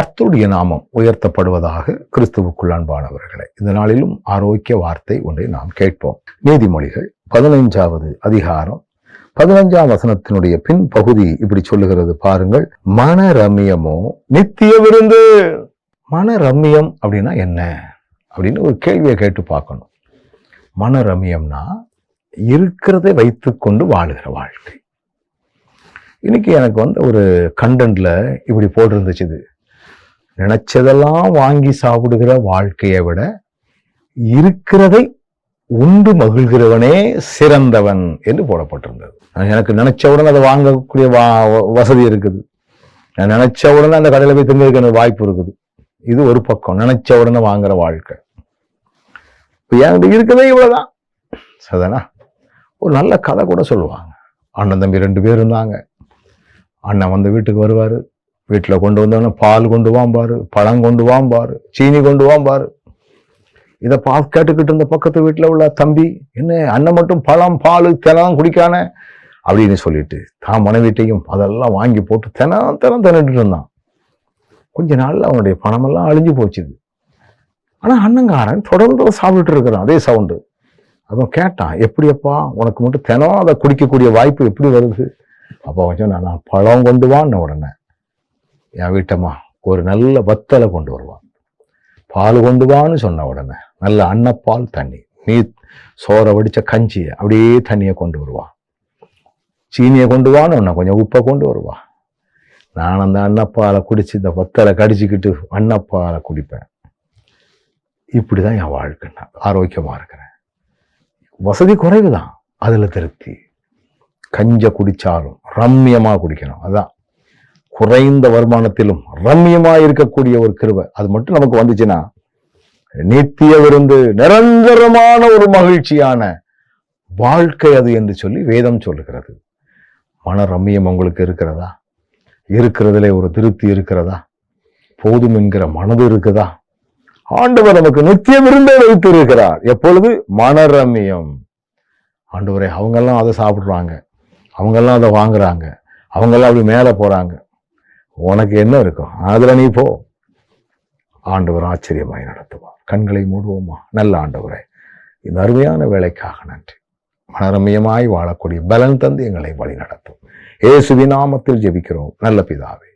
கர்த்தருடைய நாமம் உயர்த்தப்படுவதாக கிறிஸ்துவுக்குள் அன்பானவர்களே இந்த நாளிலும் ஆரோக்கிய வார்த்தை ஒன்றை நாம் கேட்போம். நீதிமொழிகள் பதினைஞ்சாவது அதிகாரம் பதினஞ்சாம் வசனத்தினுடைய பின் பகுதி இப்படி சொல்லுகிறது பாருங்கள். மனரம்யமோ நித்திய விருந்து. மனரம்யம் அப்படின்னா என்ன? அப்படின்னு ஒரு கேள்வியை கேட்டு பார்க்கணும். மனரம்யம்னா இருக்கிறதை வைத்துக்கொண்டு வாழுகிற வாழ்க்கை. இன்னைக்கு எனக்கு வந்து ஒரு கண்டென்ட்ல இப்படி போட்டிருந்துச்சு இது. நினைச்சதெல்லாம் வாங்கி சாப்பிடுகிற வாழ்க்கையை விட இருக்கிறதை உண்டு மகிழ்கிறவனே சிறந்தவன் என்று போடப்பட்டிருந்தது. எனக்கு நினைச்ச உடனே அதை வாங்கக்கூடிய வா வசதி இருக்குது. நான் நினைச்ச உடனே அந்த கடையில் போய் திங்கிறதுக்கு எனக்கு வாய்ப்பு இருக்குது. இது ஒரு பக்கம். நினைச்ச உடனே வாங்குற வாழ்க்கை. இப்போ என்கிட்ட இருக்கிறதே இவ்வளோதான் சரிதானா ஒரு நல்ல கதை கூட சொல்லுவாங்க. அண்ணன் தம்பி ரெண்டு பேர் இருந்தாங்க. அண்ணன் வந்து வீட்டுக்கு வருவார். வீட்டில் கொண்டு வந்தோடனே பால் கொண்டு வாம்பாரு பழம் கொண்டு வாம்பாரு சீனி கொண்டு வாம்பாரு. இதை பா கேட்டுக்கிட்டு இருந்த பக்கத்து வீட்டில் உள்ள தம்பி என்ன அண்ணன் மட்டும் பழம் பால் தினம் குடிக்கானே? அப்படின்னு சொல்லிட்டு தான் மனைவிட்டையும் அதெல்லாம் வாங்கி போட்டு தினம் தினம் தின்னுட்டு இருந்தான். கொஞ்ச நாளில் அவனுடைய பணமெல்லாம் அழிஞ்சு போச்சுது ஆனால் அண்ணங்காரன் தொடர்ந்து சாப்பிட்டுட்டு இருக்கிறான் அதே சவுண்டு அவன் கேட்டான் எப்படியப்பா உனக்கு மட்டும் தினம் அதை குடிக்கக்கூடிய வாய்ப்பு எப்படி வருது? அப்போ அவன் சொன்னான் நான் பழம் கொண்டு வான்னு உடனே. என் வீட்டம்மா ஒரு நல்ல வத்தலை கொண்டு வருவான் பால் கொண்டு வான்னு சொன்ன உடனே நல்ல அன்னப்பால் தண்ணி நீ சோறை வடிச்ச கஞ்சியை அப்படியே தண்ணியை கொண்டு வருவான் சீனியை கொண்டு வான்னு ஒன்று கொஞ்சம் உப்பை கொண்டு வருவா. நான் அந்த அன்னப்பாலை குடித்து இந்த வத்தலை கடிச்சிக்கிட்டு அன்னப்பாலை குடிப்பேன். இப்படி தான் என் வாழ்க்கை. நான் ஆரோக்கியமாக இருக்கிறேன். வசதி குறைவு தான் அதில் திருப்தி. கஞ்ச குடித்தாலும் ரம்யமாக குடிக்கணும். அதான். குறைந்த வருமானத்திலும் ரம்யமா இருக்கக்கூடிய ஒரு கிருபை. அது மட்டும் நமக்கு வந்துச்சுன்னா நித்திய விருந்து நிரந்தரமான ஒரு மகிழ்ச்சியான வாழ்க்கை அது என்று சொல்லி வேதம் சொல்லுகிறது. மன ரம்மியம் உங்களுக்கு இருக்கிறதா? இருக்கிறதுல ஒரு திருப்தி இருக்கிறதா? போதும் என்கிற மனது இருக்குதா? ஆண்டவர் நமக்கு நித்திய விருந்தை வைத்து இருக்கிறார் எப்பொழுது மனரம்யம் ஆண்டவரே அவங்கெல்லாம் அதை சாப்பிட்றாங்க. அவங்கெல்லாம் அதை வாங்குறாங்க. அவங்கெல்லாம் அப்படி மேலே போகிறாங்க உனக்கு என்ன இருக்கும் அதில் நீ போ. ஆண்டவர் ஆச்சரியமாய் நடத்துவார். கண்களை மூடுவோமா? நல்ல ஆண்டவரே இந்த அருமையான வேலைக்காக நன்றி. மனரமயமாய் வாழக்கூடிய பலன் தந்து எங்களை வழி நடத்தும் ஏசுவி நாமத்தில் ஜெபிக்கிறோம். நல்ல பிதாவே